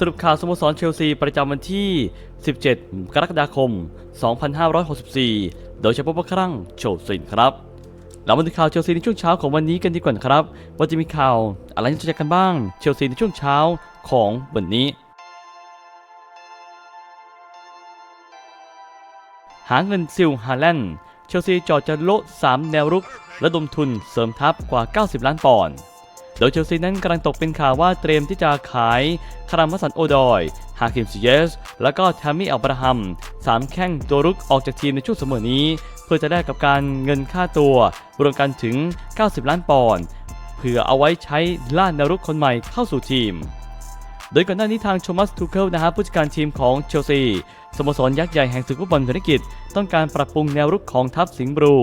สรุปข่าวสโมสรเชลซีประจำวันที่ 17 กรกฎาคม 2564 โดยเฉพาะพวกครั้งโชซินครับเรามาดูข่าวเชลซีในช่วงเช้าของวันนี้กันดีกว่านะครับ ว่าจะมีข่าวอะไรน่าสนใจกันบ้าง เชลซีในช่วงเช้าของวันนี้ หาเงินซิลฮาแลนด์เชลซีจอดจะโละ3 แนวรุก ระดมทุนเสริมทัพกว่า 90 ล้านปอนด์ โดยเชลซีนั้นกำลังตกเป็นข่าวว่าเตรียมที่จะขายคารามสันโอดอยฮาคิมซิเยส แล้วก็แทมมี่อัลบราฮัมสามแข้งตัวรุกออกจากทีมในช่วงเสมอนี้ เพื่อจะได้กับการเงินค่าตัวรวมกันถึง 90 ล้านปอนด์เพื่อเอาไว้ใช้ล่าแนวรุกคนใหม่เข้าสู่ทีม โดยก่อนหน้านี้ทางโทมัสทูเคิลนะฮะผู้จัดการทีมของเชลซี สโมสรยักษ์ใหญ่แห่งศึกฟุตบอลธุรกิจ ต้องการปรับปรุงแนวรุกของทัพสิงห์บลู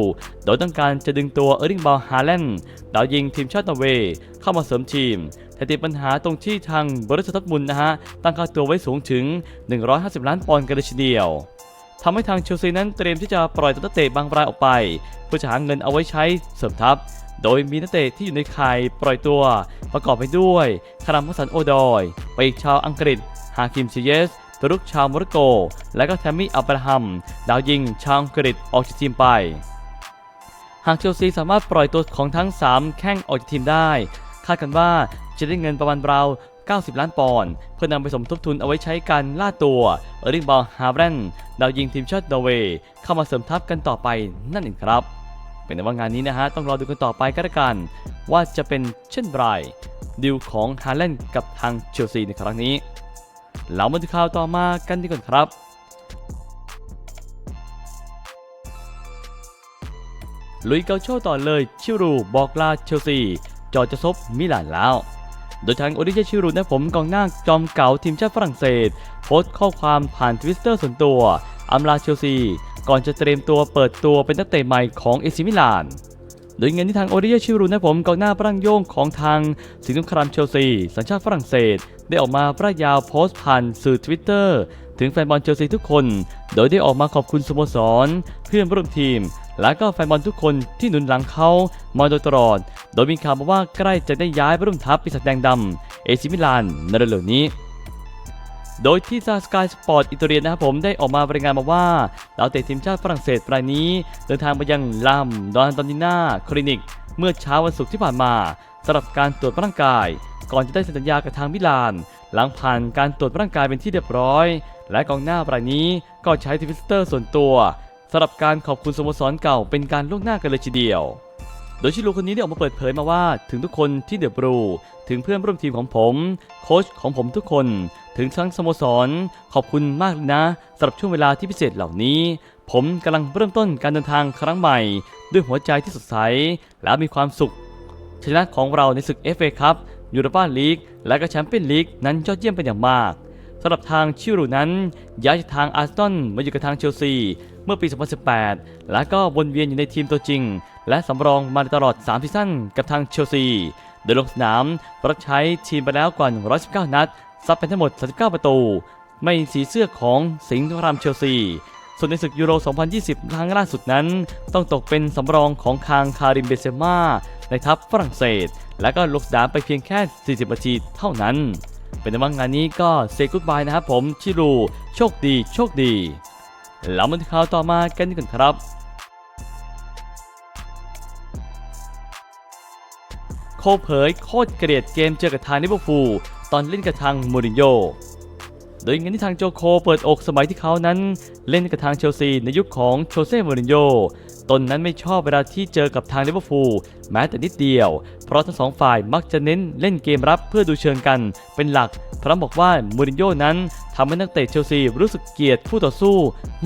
โดยต้องการจะดึงตัวเออร์ลิงบอลฮาแลนด์ดาวยิงทีมชาตินอร์เวย์เข้ามาเสริมทีมแต่ติดปัญหาตรงที่ทางบริษัททัพมุนนะฮะตั้งค่าตัวไว้สูงถึง 150 ล้านปอนด์กันเลยทีเดียวทำให้ทางเชลซีนั้นเตรียมที่จะปล่อยตัวนักเตะบางรายออกไป เพื่อจะหาเงินเอาไว้ใช้เสริมทัพ โดยมีนักเตะที่อยู่ในข่ายปล่อยตัว ประกอบไปด้วยคารามพัสันโอดอย ไปอีกชาวอังกฤษ ฮาคิมซิเยส ตัวรุกชาวโมร็อกโก และก็แทมมี่อับราฮัม ดาวยิงชาวอังกฤษออกจากทีมไป หากเชลซีสามารถปล่อยตัวของทั้ง 3 แข้งออกจากทีมได้ คาดกันว่าจะได้เงินประมาณราว90 ล้านปอนด์เพื่อนำไปสมทบทุนเอาไว้ใช้การล่าตัวเออริงบอลฮาร์แรนดาวยิงทีมชาตินอร์เวย์เข้ามาเสริมทัพกันต่อไปนั่นเองครับ เป็นแต่ว่างานนี้นะฮะ ต้องรอดูกันต่อไปก็แล้วกัน ว่าจะเป็นเช่นไรดิวของฮาแลนด์กับทางเชลซีในครั้งนี้ เรามาดูข่าวต่อมากันดีกว่าครับลุยเกาโชต่อเลยชิรูบอกลาเชลซี จอจะซบมิลานแล้ว โดยทางโอริเจชิรูนะผมกองหน้าจอมเก่าทีมชาติฝรั่งเศส โพสต์ข้อความผ่านทวิตเตอร์ส่วนตัวอำลาเชลซี ก่อนจะเตรียมตัวเปิดตัวเป็นนักเตะใหม่ของเอซิมิลาน โดยเงินที่ทางโอริเยชิรูนะผมกองหน้าปรังโยงของทางสิงห์สงครามเชลซี สัญชาติฝรั่งเศส ได้ออกมาประยาวโพสต์ผ่านสื่อทวิตเตอร์ถึงแฟนบอลเชลซีทุกคน โดยได้ออกมาขอบคุณสโมสร เพื่อนร่วมทีม และก็แฟนบอลทุกคนที่หนุนหลังเขามาโดยตลอด โดยมีข่าวมาว่าใกล้จะได้ย้ายไปร่วมทัพปีศาจแดงดำเอซิมิลานในเร็วๆนี้ โดยที่ซาสกายสปอร์ตอิตาเลียนนะครับผมได้ออกมาบรายงานมาว่าดาวเตะทีมชาติฝรั่งเศสรายนี้ เดินทางไปยังลามดอนตอนดิน่าคลินิก เมื่อเช้าวันศุกร์ที่ผ่านมาสำหรับการตรวจร่างกาย ก่อนจะได้สัญญากับทางมิลาน หลังผ่านการตรวจร่างกายเป็นที่เรียบร้อย และกองหน้ารายนี้ก็ใช้ทวิตเตอร์ส่วนตัวสำหรับการขอบคุณสโมสรเก่าเป็นการล่วงหน้ากันเลยทีเดียว โดยชิลูคนนี้ได้ออกมาเปิดเผยมาว่าถึงทุกคนที่เดือบรู ถึงเพื่อนร่วมทีมของผม โค้ชของผมทุกคน ถึงทั้งสโมสร ขอบคุณมากเลยนะสำหรับช่วงเวลาที่พิเศษเหล่านี้ ผมกำลังเริ่มต้นการเดินทางครั้งใหม่ ด้วยหัวใจที่สดใส และมีความสุขชนะของเราในศึก FA ครับยูโรปาลีกและก็แชมเปี้ยนลีกนั้นยอดเยี่ยมเป็นอย่างมากสำหรับทางชิรูนั้น ย้ายจากทางอาร์เซนอลมาอยู่กับทางเชลซี เมื่อปี 2018 และก็วนเวียนอยู่ในทีมตัวจริง และสำรองมาตลอด3ซีซั่นกับทางเชลซี โดยลงสนามรับใช้ทีมไปแล้วกว่า 119 นัด ซับเป็นทั้งหมด 39 ประตู ไม่สีเสื้อของสิงห์รามเชลซีส่วนในศึกยูโร 2020 ครั้งล่าสุดนั้น ต้องตกเป็นสำรองของคางคาริมเบเซม่าในทัพฝรั่งเศส และก็ลงสนามไปเพียงแค่ 40 นาทีเท่านั้น เป็นว่างานนี้ก็เซกุดบายนะครับผมชิรู โชคดี โชคดี แล้วมาที่ข่าวต่อมากันดีกว่าครับ คเผยโคตรเกลียดเกมเจอกับทางลิเวอร์พูลตอนเล่นกับทางมูรินโญ่โดยงินที่ทางโจโคเปิดอกสมัยที่เขานั้น เล่นกับทางเชลซีในยุคของโชเซ่มูรินโญ่ตนนั้นไม่ชอบเวลาที่เจอกับทางลิเวอร์พูลแม้แต่นิดเดียว เพราะทั้งสองฝ่ายมักจะเน้นเล่นเกมรับเพื่อดูเชิงกันเป็นหลักพร้อมบอกว่ามูรินโญ่นั้นทำให้นักเตะเชลซีรู้สึกเกลียดคู่ต่อสู้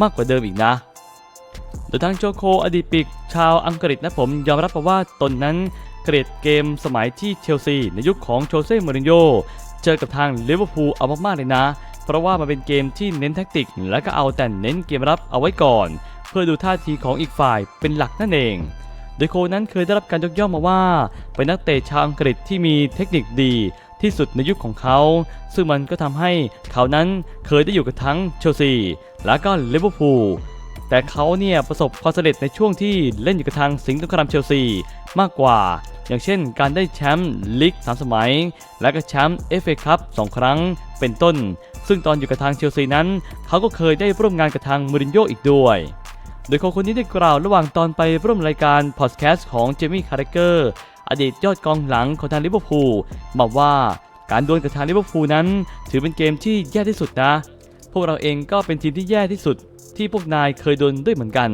มากกว่าเดิมอีกนะโดยทางโจโคอดีตปีกชาวอังกฤษนะผมยอมรับว่าตนนั้น เกลียดเกมสมัยที่เชลซีในยุคของโชเซ่มูรินโญ่เจอกับทางลิเวอร์พูลเอามากๆเลยนะ เพราะว่ามันเป็นเกมที่เน้นแท็กติก และก็เอาแต่เน้นเกมรับเอาไว้ก่อน เพื่อดูท่าทีของอีกฝ่ายเป็นหลักนั่นเอง โดยโคนั้นเคยได้รับการยกย่องมาว่า เป็นนักเตะชาวอังกฤษที่มีเทคนิคดีที่สุดในยุคของเขา ซึ่งมันก็ทำให้เขานั้นเคยได้อยู่กับทั้งเชลซี และก็ลิเวอร์พูลแต่เขาเนี่ยประสบความสำเร็จในช่วงที่เล่นอยู่กับทางสิงห์สงครามเชลซีมากกว่า อย่างเช่น การได้แชมป์ลีก3สมัย และก็แชมป์เอฟเอคัพ2ครั้งเป็นต้น ซึ่งตอนอยู่กับทางเชลซีนั้น เขาก็เคยได้ร่วมงานกับทางมูรินโญ่อีกด้วย โดยคนคนนี้ได้กล่าวระหว่างตอนไปร่วมรายการพอดแคสต์ของเจมี่คาร์เรเกอร์อดีตยอดกองหลังของทางลิเวอร์พูลบอกว่าการดวลกับทางลิเวอร์พูลนั้น ถือเป็นเกมที่แย่ที่สุดนะ พวกเราเองก็เป็นทีมที่แย่ที่สุด ที่พวกนายเคยโดนด้วยเหมือนกัน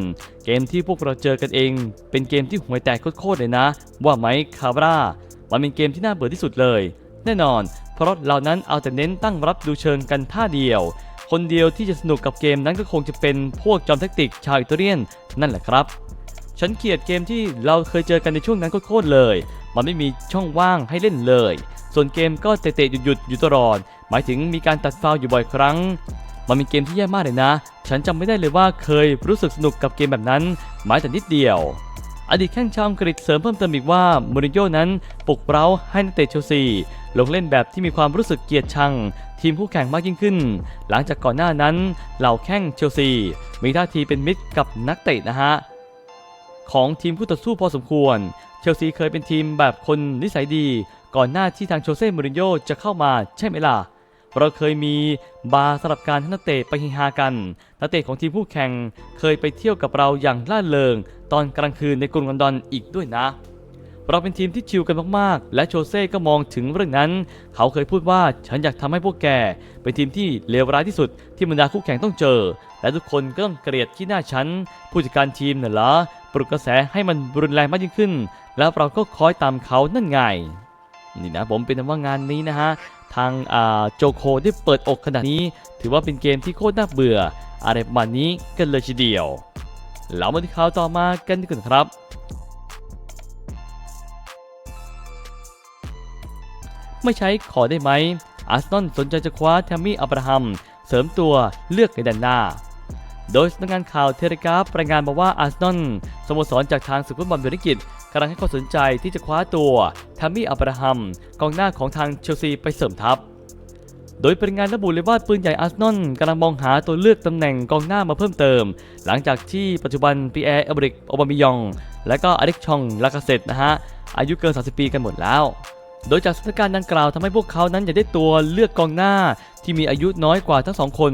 เกมที่พวกเราเจอกันเอง เป็นเกมที่ห่วยแตกโคตรๆเลยนะ ว่าไหมคาบรามันเป็นเกมที่น่าเบื่อที่สุดเลย แน่นอน เพราะเรานั้นเอาแต่เน้นตั้งรับดูเชิงกันท่าเดียว คนเดียวที่จะสนุกกับเกมนั้นก็คงจะเป็นพวกจอมแทคติกชาวอิตาเลียนนั่นแหละครับฉันเกลียดเกมที่เราเคยเจอกันในช่วงนั้นโคตรๆเลย มันไม่มีช่องว่างให้เล่นเลย ส่วนเกมก็เตะๆหยุดๆอยู่ตลอด หมายถึงมีการตัดฟาวอยู่บ่อยครั้ง มันเป็นเกมที่แย่มากเลยนะ ฉันจำไม่ได้เลยว่าเคยรู้สึกสนุกกับเกมแบบนั้นแม้แต่นิดเดียว อดีตแข้งชาวอังกฤษเสริมเพิ่มเติมอีกว่ามูรินโญ่นั้นปลุกเร้าให้นักเตะเชลซีลงเล่นแบบที่มีความรู้สึกเกลียดชัง ทีมคู่แข่งมากยิ่งขึ้น หลังจากก่อนหน้านั้นเหล่าแข้งเชลซี มีท่าทีเป็นมิตรกับนักเตะนะฮะของทีมคู่ต่อสู้พอสมควร เชลซีเคยเป็นทีมแบบคนนิสัยดี ก่อนหน้าที่ทางโชเซ่มูรินโญ่จะเข้ามาใช่ไหมล่ะ เราเคยมีบาร์สำหรับการให้นักเตะไปฮิฮากัน นักเตะของทีมคู่แข่งเคยไปเที่ยวกับเราอย่างล่าเริง ตอนกลางคืนในกรุงลอนดอนอีกด้วยนะ เราเป็นทีมที่ชิลกันมากๆ และโชเซ่ก็มองถึงเรื่องนั้น เขาเคยพูดว่าฉันอยากทำให้พวกแก เป็นทีมที่เลวร้ายที่สุดที่บรรดาคู่แข่งต้องเจอ และทุกคนก็ต้องเกลียดที่หน้าฉัน ผู้จัดการทีมน่ะเหรอปลุกกระแสให้มันรุนแรงมากยิ่งขึ้น แล้วเราก็คอยตามเขานั่นไงนี่นะผมเป็นว่างานนี้นะฮะทางอ่าโจโคได้เปิดอกขนาดนี้ ถือว่าเป็นเกมที่โคตรน่าเบื่อ อะไรประมาณนี้กันเลยทีเดียวแล้วมาที่ข่าวต่อมากันดีกว่าครับไม่ใช้ขอได้ไหมอาร์เซนอลสนใจจะคว้าแทมมี่อับราฮัม เสริมตัวเลือกในแดนหน้า โดยสำนักงานข่าวเทเลกราฟรายงานมาว่าอาร์เซนอลสโมสรจากทางสุขุมบอลเบริกิตกำลังให้ความสนใจที่จะคว้าตัวทมมี่อับราฮัมกองหน้าของทางเชลซีไปเสริมทัพ โดยเป็นงานระบุเลยว่าปืนใหญ่อาร์เซนอลกำลังมองหาตัวเลือกตำแหน่งกองหน้ามาเพิ่มเติม หลังจากที่ปัจจุบันปีแอร์เอบริกโอบามิยอง และก็อเล็กชองลากาเซตนะฮะอายุเกิน 30 ปีกันหมดแล้วโดยจากสถานการณ์ดังกล่าวทำให้พวกเขานั้นอยากได้ตัวเลือกกองหน้าที่มีอายุน้อยกว่าทั้งสองคน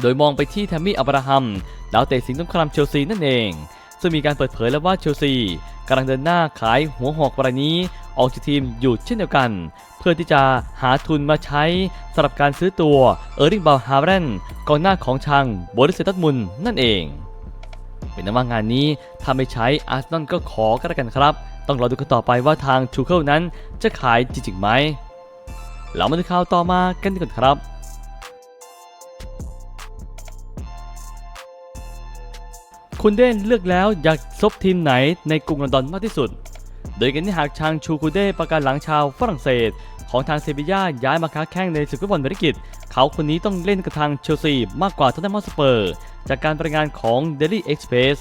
โดยมองไปที่แทมมี่อับราฮัมดาวเตะสิงห์สงครามเชลซีนั่นเอง ซึ่งมีการเปิดเผยแล้วว่าเชลซีกำลังเดินหน้าขายหัวหอกรายนี้ ออกจากทีมอยู่เช่นเดียวกัน เพื่อที่จะหาทุนมาใช้สำหรับการซื้อตัวเออร์ริงบาฮาร์เรนกองหน้าของชางบริสเซตัดมุนนั่นเอง เป็นนั้นว่างานนี้ถ้าไม่ใช้อาร์เซนอลก็ขอก็แล้วกันครับ ต้องรอดูกันต่อไปว่าทางทูเคิลนั้นจะขายจริงๆไหมเรามาดูข่าวต่อมากันดีกว่าครับ คุณเดนเลือกแล้วอยากซบทีมไหนในกรุงลอนดอนมากที่สุด โดยกันที่หากชางชูคูเด้ประกันหลังชาวฝรั่งเศส ของทางเซบีย่าย้ายมาค้าแข้งในศึกฟุตบอลเบริกิตเขาคนนี้ต้องเล่นกับทางเชลซีมากกว่าทอตแนมฮอตสเปอร์ จากการรายงานของ Daily Express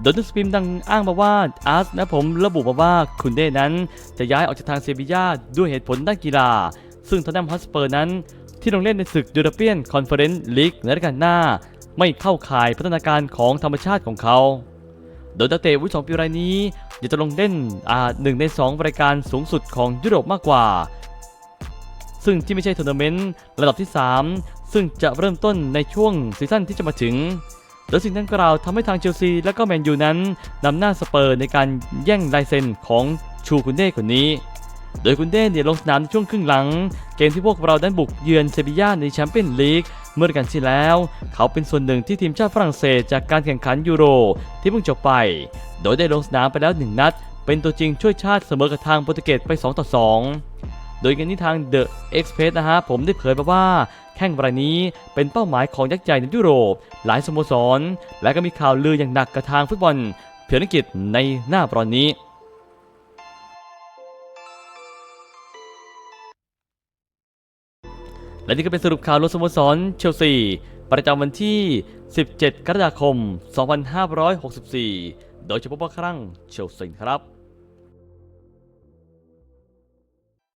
โดนัสปิมดังอ้างมาว่าอาร์สและผมระบุมาว่าคุณเด้นั้น จะย้ายออกจากทางเซบีย่าด้วยเหตุผลด้านกีฬา ซึ่งทอตแนมฮอสเปอร์นั้นที่ลงเล่นในศึกยูโรเปียนคอนเฟอเรนซ์ลีกในฤดูกาลหน้า ไม่เข้าข่ายพัฒนาการของธรรมชาติของเขา โดยนักเตะวิสองปีรายนี้อยากจะลงเล่นอ่าหนึ่งในสองรายการสูงสุดของยุโรปมากกว่า ซึ่งที่ไม่ใช่ทัวร์นาเมนต์ระดับที่ 3 ซึ่งจะเริ่มต้นในช่วงซีซั่นที่จะมาถึงโดยสิ่งดังกล่าวทำให้ทางเชลซีและก็แมนยูนั้นนำหน้าสเปอร์ในการแย่งลายเซ็นของชูคุนเด้คนนี้ โดยคุณเด้เนี่ยลงสนามในช่วงครึ่งหลัง เกมที่พวกเรานั้นบุกเยือนเซบีย่าในแชมเปี้ยนลีกเมื่อกาลที่แล้ว เขาเป็นส่วนหนึ่งที่ทีมชาติฝรั่งเศสจากการแข่งขันยูโร ที่เพิ่งจบไป โดยได้ลงสนามไปแล้ว 1 นัด เป็นตัวจริงช่วยชาติเสมอกับทางโปรตุเกสไป 2 ต่อ 2โดยกันที่ทาง The Express นะฮะ ผมได้เผยมาว่า แข่งรายนี้เป็นเป้าหมายของยักษ์ใหญ่ในยุโรป หลายสโมสร และก็มีข่าวลืออย่างหนักกับทางฟุตบอลเพียงอังกฤษในหน้าบอลนี้ และนี่ก็เป็นสรุปข่าวรถสโมสรเชลซี ประจำวันที่ 17 กรกฎาคม 2564 โดยเฉพาะครั้งเชลซีครับ